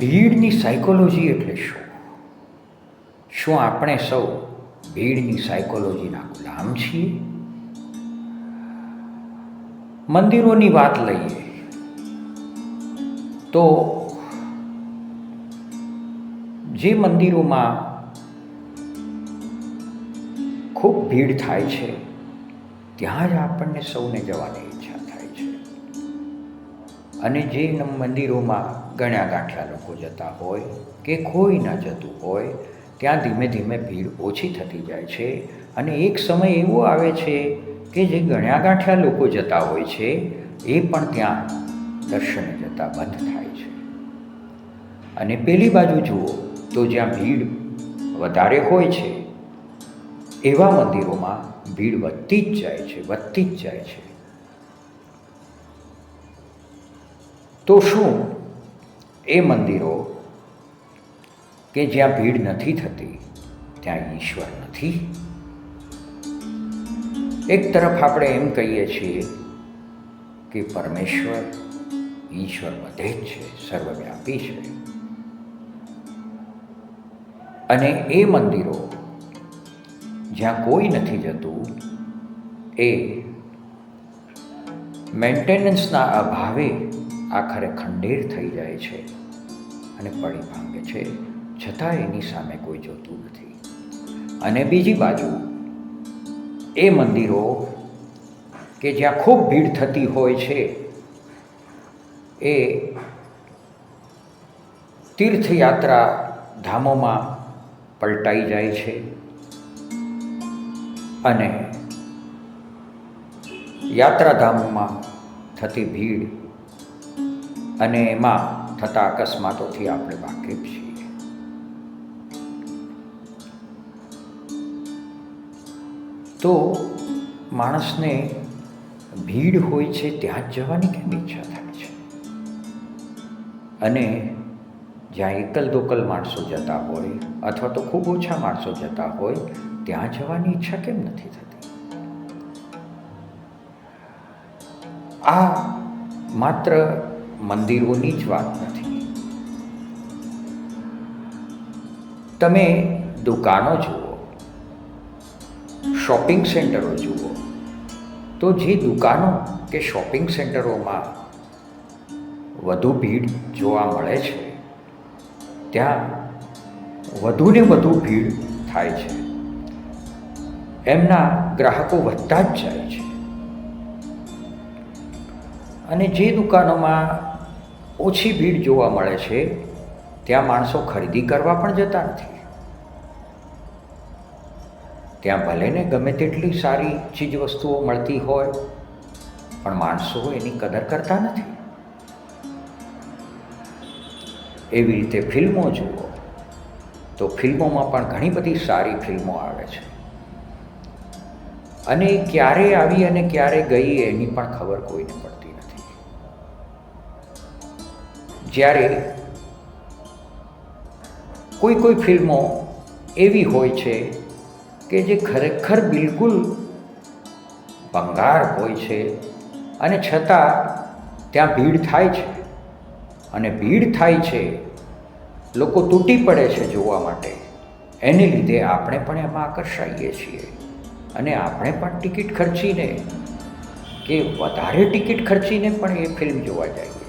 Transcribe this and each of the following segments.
ભીડની psychology એટલે શું? શું આપણે સૌ ભીડની સાયકોલોજીના ગુલામ છીએ? મંદિરોની વાત લઈએ તો જે મંદિરોમાં ખૂબ ભીડ થાય છે, ત્યાં જ આપણને સૌને જવાની ઈચ્છા થાય છે. અને જે મંદિરોમાં ગણ્યા ગાંઠ્યા લોકો જતા હોય કે કોઈ ન જતું હોય, ત્યાં ધીમે ધીમે ભીડ ઓછી થતી જાય છે અને એક સમય એવો આવે છે કે જે ગણ્યા ગાંઠ્યા લોકો જતા હોય છે, એ પણ ત્યાં દર્શને જતા બંધ થાય છે. અને પેલી બાજુ જુઓ તો જ્યાં ભીડ વધારે હોય છે, એવા મંદિરોમાં ભીડ વધતી જ જાય છે, વધતી જ જાય છે. તો શું એ મંદિરો કે જ્યાં ભીડ નથી થતી, ત્યાં ઈશ્વર નથી. એક તરફ આપણે એમ કહીએ છીએ કે પરમેશ્વર ઈશ્વર બધે જ છે, સર્વવ્યાપી છે. અને એ મંદિરો જ્યાં કોઈ નથી જતું, એ મેન્ટેનન્સના અભાવે આખરે ખંડેર થઈ જાય છે. અને પડી ભાંગે છે. છતાં એની સામે કોઈ જોતું નથી. અને બીજી બાજુ, એ મંદિરો કે જ્યાં ખૂબ ભીડ થતી હોય છે, એ તીર્થયાત્રા ધામોમાં પલટાઈ જાય છે. અને યાત્રાધામોમાં થતી ભીડ અને એમાં થતા અકસ્માતોથી આપણે વાકેફ છીએ. તો માણસને ભીડ હોય છે ત્યાં જ જવાની કેમ ઈચ્છા થાય છે? અને જ્યાં એકલ દોકલ માણસો જતા હોય અથવા તો ખૂબ ઓછા માણસો જતા હોય, ત્યાં જવાની ઈચ્છા કેમ નથી થતી? આ માત્ર મંદિરોની જ વાત નથી. તમે દુકાનો જુઓ, શોપિંગ સેન્ટરો જુઓ, તો જે દુકાનો કે શોપિંગ સેન્ટરોમાં વધુ ભીડ જોવા મળે છે, ત્યાં વધુને વધુ ભીડ થાય છે. એમના ગ્રાહકો વધતા જ જાય છે. અને જે દુકાનોમાં ઓછી ભીડ જોવા મળે છે, ત્યાં માણસો ખરીદી કરવા પણ જતા નથી. ત્યાં ભલે ને ગમે તેટલી સારી ચીજ વસ્તુઓ મળતી હોય, પણ માણસો એની કદર કરતા નથી. એવી રીતે ફિલ્મો જુઓ, તો ફિલ્મોમાં પણ ઘણી બધી સારી ફિલ્મો આવે છે. અને ક્યારે આવી અને ક્યારે ગઈ એની પણ ખબર કોઈને પડતી જ્યારે કોઈ કોઈ ફિલ્મો એવી હોય છે કે જે ખરેખર બિલકુલ ભંગાર હોય છે અને છતાં ત્યાં ભીડ થાય છે. અને ભીડ થાય છે, લોકો તૂટી પડે છે જોવા માટે. એને લીધે આપણે પણ એમાં આકર્ષાઈએ છીએ. અને આપણે પણ ટિકિટ ખર્ચીને કે વધારે ટિકિટ ખર્ચીને પણ એ ફિલ્મ જોવા જઈએ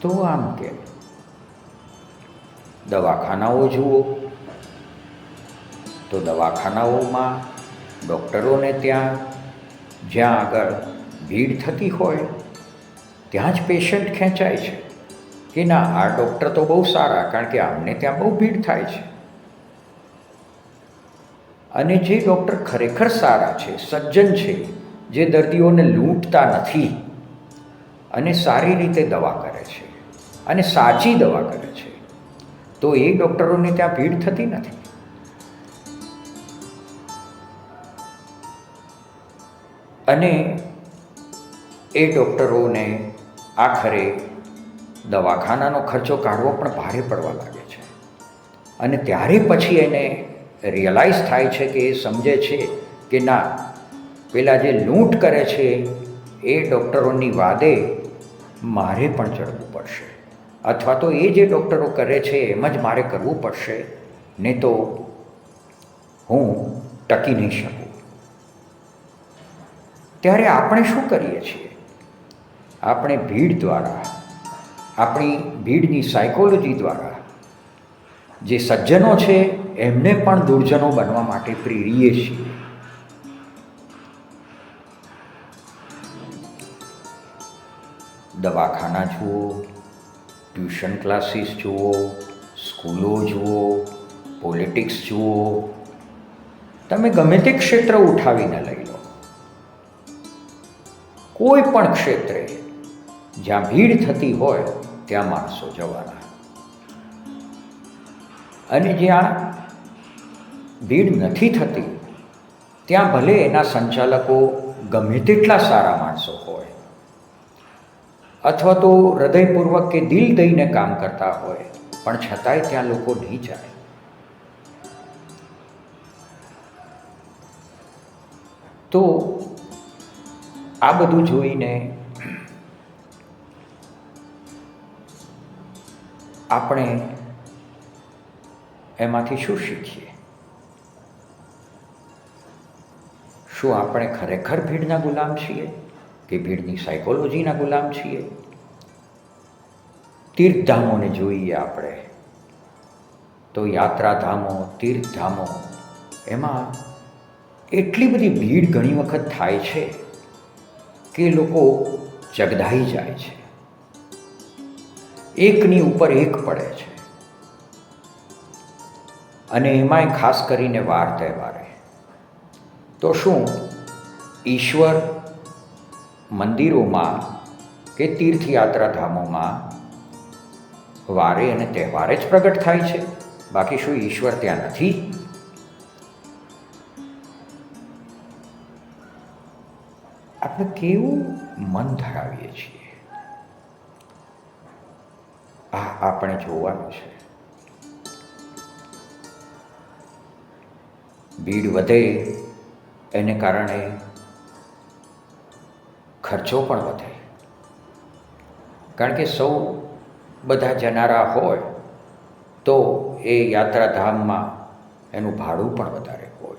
તો આમ કે? દવાખાનાઓ જુઓ. તો દવાખાનાઓમાં ડૉક્ટરોને ત્યાં જ્યાં આગળ ભીડ થતી હોય, ત્યાં જ પેશન્ટ ખેંચાય છે. કે ના, આ ડૉક્ટર તો બહુ સારા, કારણ કે આમને ત્યાં બહુ ભીડ થાય છે. અને જે ડૉક્ટર ખરેખર સારા છે, સજ્જન છે, જે દર્દીઓને લૂંટતા નથી અને સારી રીતે દવા કરે છે અને સાચી દવા કરે છે. તો એ ડૉક્ટરોને ત્યાં ભીડ થતી નથી. અને એ ડૉક્ટરોને આખરે દવાખાનાનો ખર્ચો કાઢવો પણ ભારે પડવા લાગે છે. અને ત્યારે પછી એને રિયલાઇઝ થાય છે કે એ સમજે છે કે ના, પેલા જે લૂંટ કરે છે એ ડૉક્ટરોની વાદે મારે પણ ચડવું પડશે. અથવા તો એ જે ડૉક્ટરો કરે છે એમ જ મારે કરવું પડશે, નહીં તો હું ટકી નહીં શકું. ત્યારે આપણે શું કરીએ છીએ? આપણે ભીડ દ્વારા, આપણી ભીડની સાયકોલોજી દ્વારા, જે સજ્જનો છે એમને પણ દુર્જનો બનવા માટે પ્રેરીએ છીએ. દવાખાના જુઓ ટ્યુશન ક્લાસીસ જુઓ, સ્કૂલો જુઓ, પોલિટિક્સ જુઓ, તમે ગમે તે ક્ષેત્ર ઉઠાવીને લઈ લો. કોઈ પણ ક્ષેત્રે જ્યાં ભીડ થતી હોય, ત્યાં માણસો જવાના. અને જ્યાં ભીડ નથી થતી, ત્યાં ભલે એના સંચાલકો ગમે તેટલા સારા માણસો હોય અથવા તો હૃદયપૂર્વક કે દિલ દઈને કામ કરતા હોય, પણ છતાંય ત્યાં લોકો નહીં જાય. તો આ બધું જોઈને આપણે એમાંથી શું શીખીએ? શું આપણે ખરેખર ભીડના ગુલામ છીએ? કે ભીડની સાયકોલોજીના ગુલામ છીએ. તીર્થધામોને જોઈએ આપણે. તો યાત્રાધામો, તીર્થધામો, એમાં એટલી બધી ભીડ ઘણી વખત થાય છે કે લોકો જગદાઈ જાય છે. એકની ઉપર એક પડે છે. અને એમાંય ખાસ કરીને વાર તહેવારે. તો શું? ઈશ્વર મંદિરોમાં કે તીર્થયાત્રા ધામોમાં વારે અને તહેવારે જ પ્રગટ થાય છે. બાકી શું ઈશ્વર ત્યાં નથી? આપણે કેવું મન ધરાવીએ છીએ? આ આપણે જોવાનું છે. ભીડ વધે એને કારણે ખર્ચો પણ વધે. કારણ કે સૌ બધા જનારા હોય તો એ યાત્રાધામમાં એનું ભાડું પણ વધારે હોય.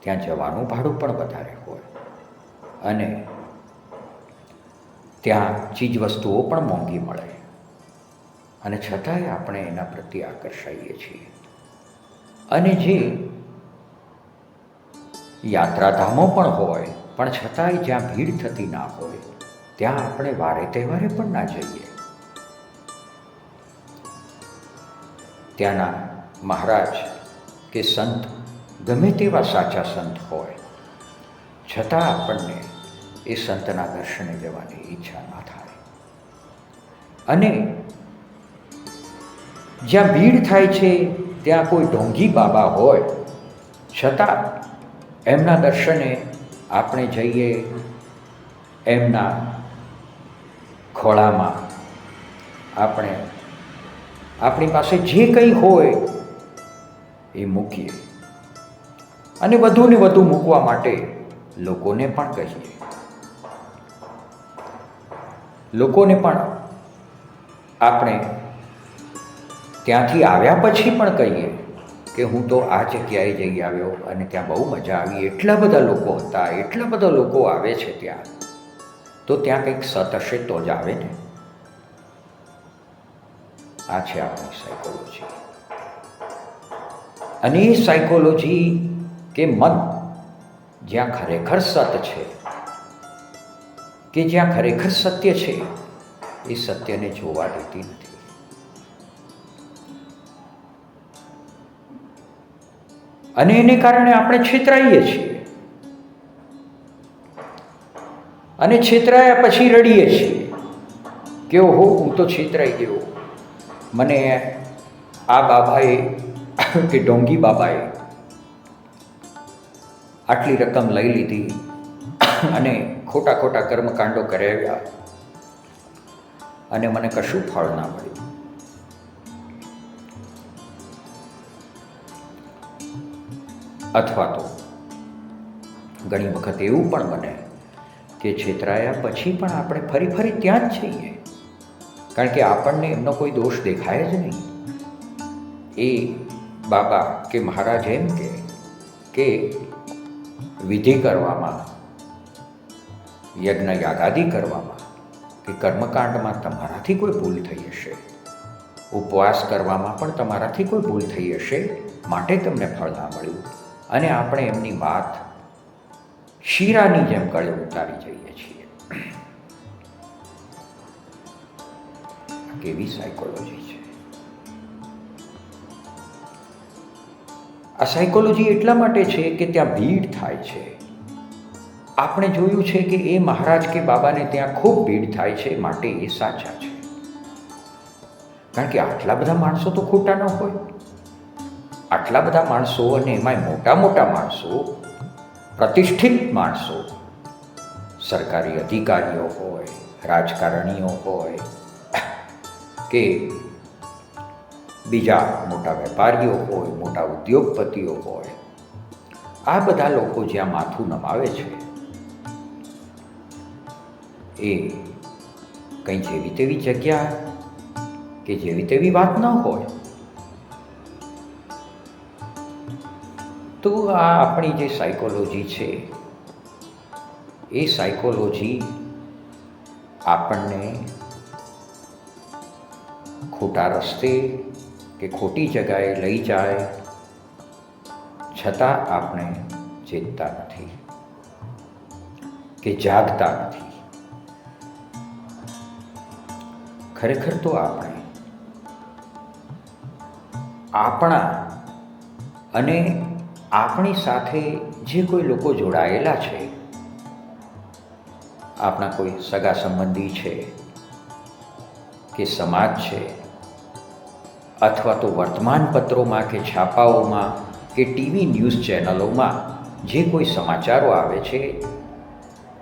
ત્યાં જવાનું ભાડું પણ વધારે હોય. અને ત્યાં ચીજવસ્તુઓ પણ મોંઘી મળે. અને છતાંય આપણે એના પ્રત્યે આકર્ષાઈએ છીએ. અને જે યાત્રાધામો પણ હોય પણ છતાંય જ્યાં ભીડ થતી ના હોય, ત્યાં આપણે વારે તહેવારે પણ ના જઈએ. ત્યાંના મહારાજ કે સંત, ગમે તેવા સાચા સંત હોય, છતાં આપણને એ સંતના દર્શને જવાની ઈચ્છા ના થાય. અને જ્યાં ભીડ થાય છે, ત્યાં કોઈ ઢોંગી બાબા હોય, છતાં એમના દર્શને આપણે જઈએ એમના ખોળામાં. આપણે આપણી પાસે જે કંઈ હોય એ મૂકીએ. અને વધુને વધુ મૂકવા માટે લોકોને પણ કહીએ. લોકોને પણ આપણે ત્યાંથી આવ્યા પછી પણ કહીએ. કે હું તો આ જગ્યાએ જઈ આવ્યો અને ત્યાં બહુ મજા આવી. એટલા બધા લોકો હતા, એટલા બધા લોકો આવે છે ત્યાં. તો ત્યાં કંઈક સત હશે તો જ આવે ને. આ છે આપણી સાયકોલોજી અને એ સાયકોલોજી કે મન જ્યાં ખરેખર સત છે, કે જ્યાં ખરેખર સત્ય છે, એ સત્યને જોવા દેતી નથી. અને એને કારણે આપણે છેતરાઈએ છીએ. અને છેતરાયા પછી રડીએ છીએ. કે ઓહો, હું તો છેતરાઈ ગયો. મને આ બાબાએ, કે ડોંગી બાબાએ આટલી રકમ લઈ લીધી અને ખોટા ખોટા કર્મકાંડો કરાવ્યા. અને મને કશું ફળ ના મળ્યું. અથવા તો ઘણી વખત એવું પણ બને કે છેતરાયા પછી પણ આપણે ફરી ફરી ત્યાં જ છીએ. કારણ કે આપણને એમનો કોઈ દોષ દેખાય જ નહીં. એ બાબા કે મહારાજ એમ કે કે વિધિ કરવામાં, યજ્ઞ યાગાદી કરવામાં, કે કર્મકાંડમાં તમારાથી કોઈ ભૂલ થઈ હશે. ઉપવાસ કરવામાં પણ તમારાથી કોઈ ભૂલ થઈ હશે. માટે તમને ફળ ના મળ્યું. અને આપણે એમની વાત શીરાની જેમ ગળે ઉતારી જઈએ છીએ. કેવી સાયકોલોજી છે? આ સાયકોલોજી એટલા માટે છે કે ત્યાં ભીડ થાય છે. આપણે જોયું છે કે એ મહારાજ કે બાબાને ત્યાં ખૂબ ભીડ થાય છે માટે એ સાચા છે. કારણ કે આટલા બધા માણસો તો ખોટા ન હોય. આટલા બધા માણસો અને એમાંય મોટા મોટા માણસો, પ્રતિષ્ઠિત માણસો, સરકારી અધિકારીઓ હોય, રાજકારણીઓ હોય, કે બીજા મોટા વેપારીઓ હોય, મોટા ઉદ્યોગપતિઓ હોય, આ બધા લોકો જ્યાં માથું નમાવે છે, એ કંઈ જેવી તેવી જગ્યા કે જેવી તેવી વાત ન હોય. તો આ આપણી જે સાયકોલોજી છે, એ સાયકોલોજી આપણને ખોટા રસ્તે કે ખોટી જગાએ લઈ જાય છતાં આપણે ચેતતા નથી કે જાગતા નથી. ખરેખર તો આપણે આપણા અને આપણી સાથે જે કોઈ લોકો જોડાયેલા છે, આપણા કોઈ સગા સંબંધી છે કે સમાજ છે, અથવા તો વર્તમાનપત્રોમાં કે છાપાઓમાં કે ટીવી ન્યૂઝ ચેનલોમાં જે કોઈ સમાચારો આવે છે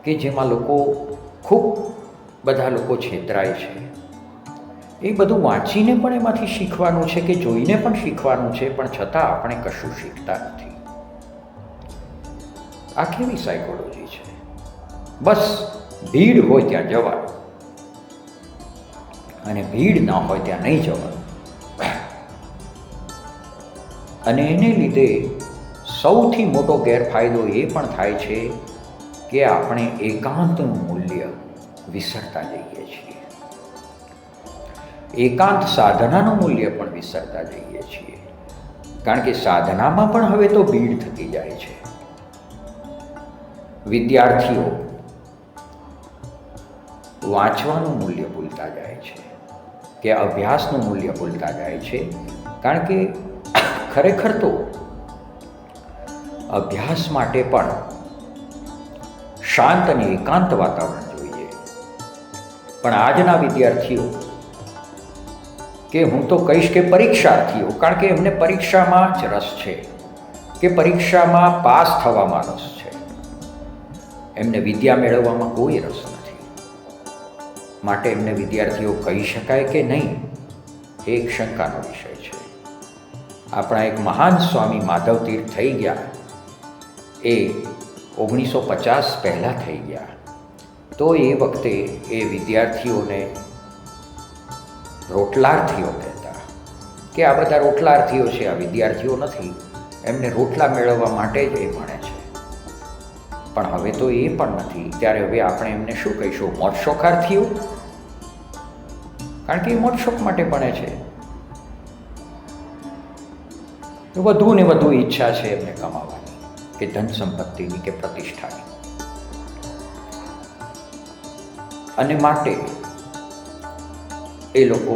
કે જેમાં લોકો ખૂબ બધા લોકો છેતરાય છે. એ બધું વાંચીને પણ એમાંથી શીખવાનું છે કે જોઈને પણ શીખવાનું છે, પણ છતાં આપણે કશું શીખતા નથી. આ કેવી સાયકોલોજી છે? બસ ભીડ હોય ત્યાં જવાનું. અને ભીડ ના હોય ત્યાં નહીં જવાનું. અને એને લીધે સૌથી મોટો ગેરફાયદો એ પણ થાય છે કે આપણે એકાંતનું મૂલ્ય વિસરતા જઈએ છીએ. એકાંત સાધનાનું મૂલ્ય પણ વિસરતા જઈએ છીએ. કારણ કે સાધનામાં પણ હવે તો ભીડ થતી જાય છે. વિદ્યાર્થીઓ વાંચવાનું મૂલ્ય ભૂલતા જાય છે કે અભ્યાસનું મૂલ્ય ભૂલતા જાય છે. કારણ કે ખરેખર તો અભ્યાસ માટે પણ શાંત અને એકાંત વાતાવરણ જોઈએ. પણ આજના વિદ્યાર્થીઓ કે હું તો કહીશ કે પરીક્ષાર્થીઓ, કારણ કે એમને પરીક્ષામાં જ રસ છે કે પરીક્ષામાં પાસ થવામાં રસ છે. એમને વિદ્યા મેળવવામાં કોઈ રસ નથી. માટે એમને વિદ્યાર્થીઓ કહી શકાય કે નહીં, એ એક શંકાનો વિષય છે. આપણા એક મહાન સ્વામી માધવ તીર્થ થઈ ગયા. એ ઓગણીસો પચાસ પહેલાં થઈ ગયા. તો એ વખતે એ વિદ્યાર્થીઓને રોટલાર્થીઓ કહેતા. કે આ બધા રોટલાર્થીઓ છે, આ વિદ્યાર્થીઓ નથી. એમને રોટલા મેળવવા માટે જ એ ભણે છે. પણ હવે તો એ પણ નથી. ત્યારે હવે આપણે એમને શું કહીશું? મોટશોખાર્થીઓ કારણ કે એ મોટશોખ માટે ભણે છે. વધુ ને વધુ ઈચ્છા છે એમને કમાવાની, કે ધન સંપત્તિની, કે પ્રતિષ્ઠાની. અને માટે એ લોકો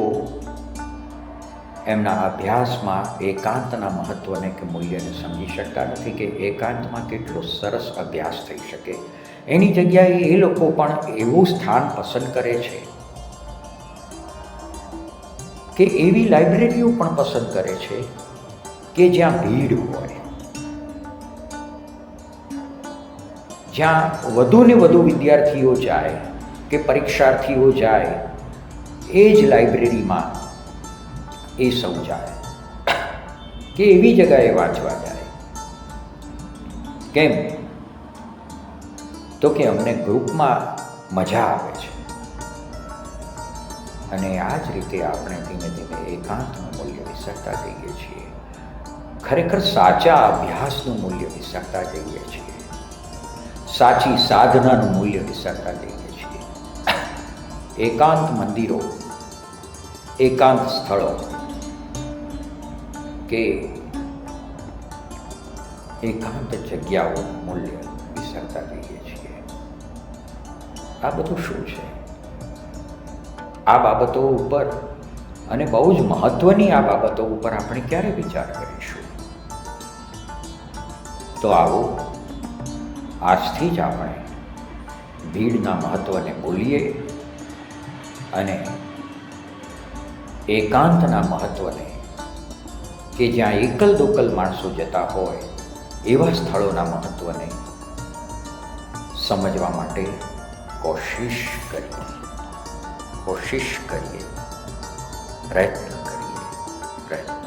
એમના અભ્યાસમાં એકાંતના મહત્ત્વને કે મૂલ્યને સમજી શકતા નથી કે એકાંતમાં કેટલો સરસ અભ્યાસ થઈ શકે. એની જગ્યાએ એ લોકો પણ એવું સ્થાન પસંદ કરે છે કે એવી લાઇબ્રેરીઓ પણ પસંદ કરે છે કે જ્યાં ભીડ હોય. જ્યાં વધુ ને વધુ વિદ્યાર્થીઓ જાય કે પરીક્ષાર્થીઓ જાય, એ જ લાઇબ્રેરીમાં એ સમજાય. કે એવી જગાએ વાંચવા જાય. કેમ? તો કે અમને ગ્રુપમાં મજા આવે છે. અને આ જ રીતે આપણે ધીમે ધીમે એકાંતનું મૂલ્ય વિસરતા જઈએ છીએ. ખરેખર સાચા અભ્યાસનું મૂલ્ય વિસરતા જઈએ છીએ. સાચી સાધનાનું મૂલ્ય વિસરતા જઈએ છીએ. એકાંત મંદિરો, એકાંત સ્થળો કે એકાંત જગ્યાઓનું મૂલ્ય વિસરતા જઈએ છીએ. આ બધું શું છે? આ બાબતો ઉપર અને બહુ જ મહત્વની આ બાબતો ઉપર આપણે ક્યારે વિચાર કરીશું? તો આવો, આજથી જ આપણે ભીડના મહત્વને બોલીએ અને એકાંતના મહત્વને કે જ્યાં એકલ દોકલ માણસો જતા હોય, એવા સ્થળોના મહત્વને સમજવા માટે કોશિશ કરીએ. કોશિશ કરીએ. પ્રયત્ન કરીએ. પ્રયત્ન